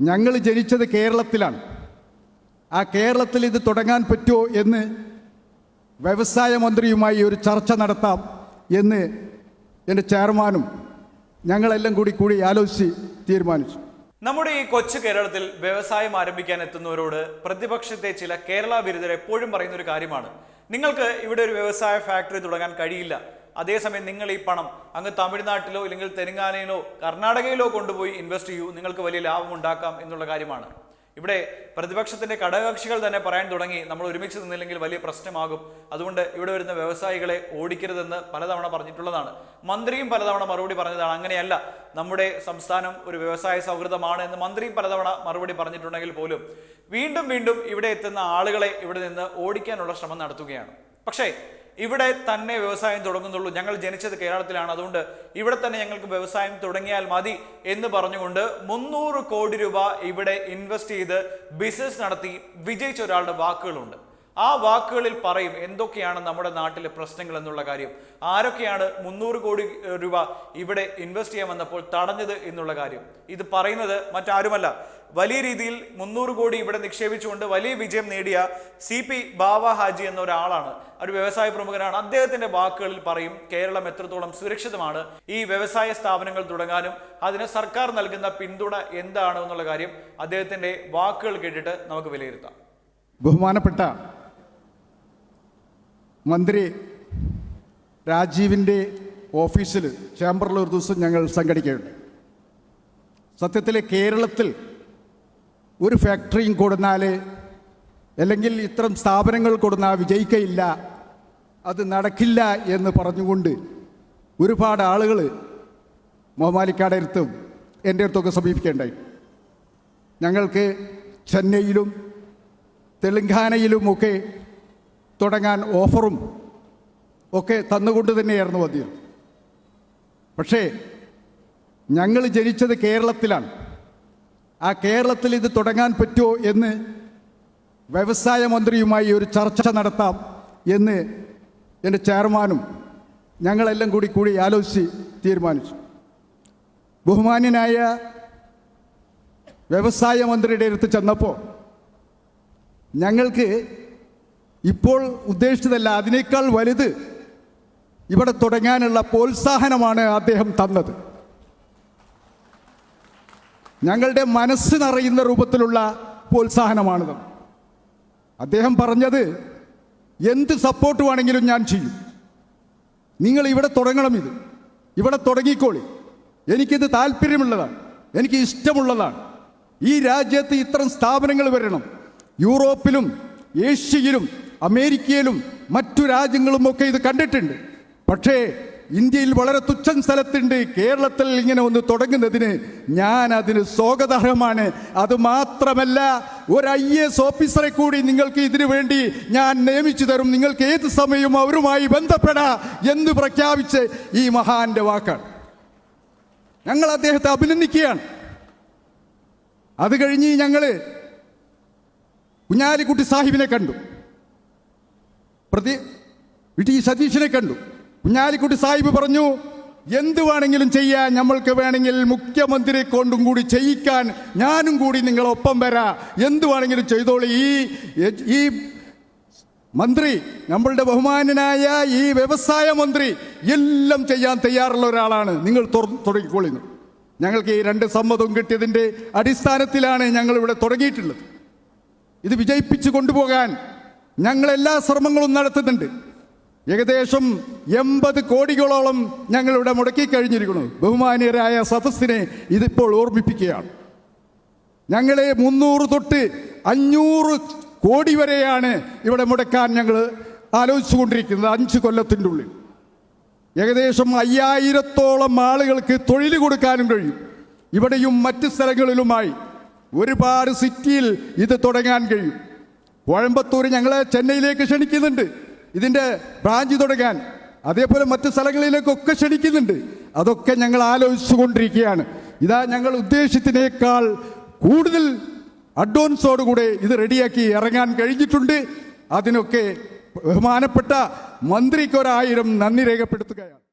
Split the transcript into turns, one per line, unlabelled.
ഞങ്ങൾ ജനിച്ചത് കേരളത്തിലാണ്. ആ കേരളത്തിൽ ഇത് തുടങ്ങാൻ പറ്റുമോ എന്ന് വ്യവസായ മന്ത്രിയുമായി ഒരു ചർച്ച നടത്താം എന്ന് എന്റെ ചെയർമാനും ഞങ്ങളെല്ലാം കൂടി കൂടി ആലോചിച്ച് തീരുമാനിച്ചു.
നമ്മുടെ ഈ കൊച്ചു കേരളത്തിൽ വ്യവസായം ആരംഭിക്കാൻ എത്തുന്നവരോട് പ്രതിപക്ഷത്തെ ചില കേരള വിരുദ്ധർ എപ്പോഴും പറയുന്ന ഒരു കാര്യമാണ്. നിങ്ങൾക്ക് ഇവിടെ ഒരു വ്യവസായ ഫാക്ടറി തുടങ്ങാൻ കഴിയില്ല. അതേസമയം നിങ്ങൾ ഈ പണം അങ്ങ് തമിഴ്നാട്ടിലോ ഇല്ലെങ്കിൽ തെലങ്കാനയിലോ കർണാടകയിലോ കൊണ്ടുപോയി ഇൻവെസ്റ്റ് ചെയ്യൂ. നിങ്ങൾക്ക് വലിയ ലാഭം ഉണ്ടാക്കാം എന്നുള്ള കാര്യമാണ്. ഇവിടെ പ്രതിപക്ഷത്തിന്റെ ഘടകകക്ഷികൾ തന്നെ പറയാൻ തുടങ്ങി. നമ്മൾ ഒരുമിച്ച് നിന്നില്ലെങ്കിൽ വലിയ പ്രശ്നമാകും. അതുകൊണ്ട് ഇവിടെ വരുന്ന വ്യവസായികളെ ഓടിക്കരുതെന്ന് പലതവണ പറഞ്ഞിട്ടുള്ളതാണ്. മന്ത്രിയും പലതവണ മറുപടി പറഞ്ഞതാണ്. അങ്ങനെയല്ല. നമ്മുടെ സംസ്ഥാനം ഒരു വ്യവസായ സൗഹൃദമാണ് എന്ന് മന്ത്രിയും പലതവണ മറുപടി പറഞ്ഞിട്ടുണ്ടെങ്കിൽ പോലും വീണ്ടും വീണ്ടും ഇവിടെ എത്തുന്ന ആളുകളെ ഇവിടെ നിന്ന് ഓടിക്കാനുള്ള ശ്രമം നടത്തുകയാണ്. പക്ഷേ ഇവിടെ തന്നെ വ്യവസായം തുടങ്ങുന്നുള്ളൂ. ഞങ്ങൾ ജനിച്ചത് കേരളത്തിലാണ്. അതുകൊണ്ട് ഇവിടെ തന്നെ ഞങ്ങൾക്ക് വ്യവസായം തുടങ്ങിയാൽ മതി എന്ന് പറഞ്ഞുകൊണ്ട് മുന്നൂറ് കോടി രൂപ ഇവിടെ ഇൻവെസ്റ്റ് ചെയ്ത് ബിസിനസ് നടത്തി വിജയിച്ച ഒരാളുടെ വാക്കുകളുണ്ട്. ആ വാക്കുകളിൽ പറയും എന്തൊക്കെയാണ് നമ്മുടെ നാട്ടിലെ പ്രശ്നങ്ങൾ എന്നുള്ള കാര്യം. ആരൊക്കെയാണ് മുന്നൂറ് കോടി രൂപ ഇവിടെ ഇൻവെസ്റ്റ് ചെയ്യാൻ വന്നപ്പോൾ തടഞ്ഞത് എന്നുള്ള കാര്യം. ഇത് പറയുന്നത് മറ്റാരുമല്ല. വലിയ രീതിയിൽ മുന്നൂറ് കോടി ഇവിടെ നിക്ഷേപിച്ചുകൊണ്ട് വലിയ വിജയം നേടിയ സി പി ബാവ ഹാജി എന്ന ഒരാളാണ് ഒരു വ്യവസായ പ്രമുഖനാണ്. അദ്ദേഹത്തിന്റെ വാക്കുകളിൽ പറയും കേരളം എത്രത്തോളം സുരക്ഷിതമാണ്. ഈ വ്യവസായ സ്ഥാപനങ്ങൾ തുടങ്ങാനും അതിന് സർക്കാർ നൽകുന്ന പിന്തുണ എന്താണ് എന്നുള്ള കാര്യം അദ്ദേഹത്തിന്റെ വാക്കുകൾ കേട്ടിട്ട് നമുക്ക് വിലയിരുത്താം.
ബഹുമാനപ്പെട്ട മന്ത്രി രാജീവിന്റെ ഓഫീസിൽ ചേംബറിൽ ഒരു ദിവസം ഞങ്ങൾ സംഘടിക്കുകയുണ്ട് സത്യത്തിലെ കേരളത്തിൽ ഒരു ഫാക്ടറിയും കൊടുന്നാൽ അല്ലെങ്കിൽ ഇത്തരം സ്ഥാപനങ്ങൾ കൊടുന്നാൽ വിജയിക്കയില്ല അത് നടക്കില്ല എന്ന് പറഞ്ഞുകൊണ്ട് ഒരുപാട് ആളുകൾ മോമാലിക്കാടെ അടുത്തും എന്റെ അടുത്തൊക്കെ സമീപിക്കേണ്ടായി. ഞങ്ങൾക്ക് ചെന്നൈയിലും തെലങ്കാനയിലുമൊക്കെ തുടങ്ങാൻ ഓഫറും ഒക്കെ തന്നുകൊണ്ട് തന്നെയായിരുന്നു അതിൽ പക്ഷേ ഞങ്ങൾ ജനിച്ചത് കേരളത്തിലാണ്. ആ കേരളത്തിൽ ഇത് തുടങ്ങാൻ പറ്റുമോ എന്ന് വ്യവസായ മന്ത്രിയുമായി ഒരു ചർച്ച നടത്താം എന്ന് എന്റെ ചെയർമാനും ഞങ്ങളെല്ലാം കൂടി കൂടി ആലോചിച്ച് തീരുമാനിച്ചു. ബഹുമാന്യനായ വ്യവസായ മന്ത്രിയുടെ അടുത്ത് ചെന്നപ്പോൾ ഞങ്ങൾക്ക് ഇപ്പോൾ ഉദ്ദേശിച്ചതല്ല അതിനേക്കാൾ വലുത് ഇവിടെ തുടങ്ങാനുള്ള പ്രോത്സാഹനമാണ് അദ്ദേഹം തന്നത്. ഞങ്ങളുടെ മനസ്സ് രൂപത്തിലുള്ള പ്രോത്സാഹനമാണിത്. അദ്ദേഹം പറഞ്ഞത് എന്ത് സപ്പോർട്ട് വേണമെങ്കിലും ഞാൻ ചെയ്യും. നിങ്ങൾ ഇവിടെ തുടങ്ങണം ഇത്. ഇവിടെ തുടങ്ങിക്കോളി. എനിക്കിത് താല്പര്യമുള്ളതാണ്. എനിക്ക് ഇഷ്ടമുള്ളതാണ്. ഈ രാജ്യത്ത് ഇത്തരം സ്ഥാപനങ്ങൾ വരണം. യൂറോപ്പിലും ഏഷ്യയിലും അമേരിക്കയിലും മറ്റു രാജ്യങ്ങളുമൊക്കെ ഇത് കണ്ടിട്ടുണ്ട്. പക്ഷേ ഇന്ത്യയിൽ വളരെ തുച്ഛം സ്ഥലത്തുണ്ട്. കേരളത്തിൽ ഇങ്ങനെ ഒന്ന് തുടങ്ങുന്നതിന് ഞാൻ അതിന് സ്വാഗതാർഹമാണ്. അത് മാത്രമല്ല ഒരു ഐ എസ് ഓഫീസറെ കൂടി നിങ്ങൾക്ക് ഇതിനു വേണ്ടി ഞാൻ നിയമിച്ചു തരും. നിങ്ങൾക്ക് ഏത് സമയവും അവരുമായി ബന്ധപ്പെടാ എന്ന് പ്രഖ്യാപിച്ച് ഈ മഹാന്റെ വാക്കാണ്. ഞങ്ങൾ അദ്ദേഹത്തെ അഭിനന്ദിക്കുകയാണ്. അത് കഴിഞ്ഞ് ഞങ്ങൾ കുഞ്ഞാലിക്കുട്ടി സാഹിബിനെ കണ്ടു. പ്രതി ടി സതീഷിനെ കണ്ടു. കുഞ്ഞാലിക്കുട്ടി സാഹിബ് പറഞ്ഞു എന്ത് വേണമെങ്കിലും ചെയ്യാൻ നമ്മൾക്ക് വേണമെങ്കിൽ മുഖ്യമന്ത്രി കൊണ്ടും കൂടി ചെയ്യിക്കാൻ ഞാനും കൂടി നിങ്ങളൊപ്പം വരാ. എന്ത് വേണമെങ്കിലും ചെയ്തോളൂ. ഈ ഈ മന്ത്രി നമ്മളുടെ ബഹുമാനനായ ഈ വ്യവസായ മന്ത്രി എല്ലാം ചെയ്യാൻ തയ്യാറുള്ള ഒരാളാണ്. നിങ്ങൾ തുടങ്ങിക്കൊള്ളുന്നു ഞങ്ങൾക്ക് ഈ രണ്ട് സമ്മതവും കിട്ടിയതിന്റെ അടിസ്ഥാനത്തിലാണ് ഞങ്ങൾ ഇവിടെ തുടങ്ങിയിട്ടുള്ളത്. ഇത് വിജയിപ്പിച്ച് കൊണ്ടുപോകാൻ ഞങ്ങൾ എല്ലാ ശ്രമങ്ങളും നടത്തുന്നുണ്ട്. ഏകദേശം എൺപത് കോടികളോളം ഞങ്ങളിവിടെ മുടക്കി കഴിഞ്ഞിരിക്കുന്നു. ബഹുമാനീയരായ സദസ്സിനെ ഇതിപ്പോൾ ഓർമ്മിപ്പിക്കുകയാണ്. ഞങ്ങളെ മുന്നൂറ് തൊട്ട് അഞ്ഞൂറ് കോടി വരെയാണ് ഇവിടെ മുടക്കാൻ ഞങ്ങൾ ആലോചിച്ചുകൊണ്ടിരിക്കുന്നത് അഞ്ച് കൊല്ലത്തിന്റെ ഉള്ളിൽ. ഏകദേശം അയ്യായിരത്തോളം ആളുകൾക്ക് തൊഴിൽ കൊടുക്കാനും കഴിയും. ഇവിടെയും മറ്റ് സ്ഥലങ്ങളിലുമായി ഒരുപാട് സിറ്റിയിൽ ഇത് തുടങ്ങാൻ കഴിയും. കോയമ്പത്തൂർ ഞങ്ങളെ ചെന്നൈയിലേക്ക് ക്ഷണിക്കുന്നുണ്ട്. ഇതിന്റെ ബ്രാഞ്ച് തുടങ്ങാൻ. അതേപോലെ മറ്റ് സ്ഥലങ്ങളിലേക്കൊക്കെ ക്ഷണിക്കുന്നുണ്ട്. അതൊക്കെ ഞങ്ങൾ ആലോചിച്ചുകൊണ്ടിരിക്കുകയാണ്. ഇതാ ഞങ്ങൾ ഉദ്ദേശത്തിനേക്കാൾ കൂടുതൽ അഡ്വാൻസോടുകൂടെ ഇത് റെഡിയാക്കി ഇറങ്ങാൻ കഴിഞ്ഞിട്ടുണ്ട്. അതിനൊക്കെ ബഹുമാനപ്പെട്ട മന്ത്രിക്കൊരായിരം നന്ദി രേഖപ്പെടുത്തുകയാണ്.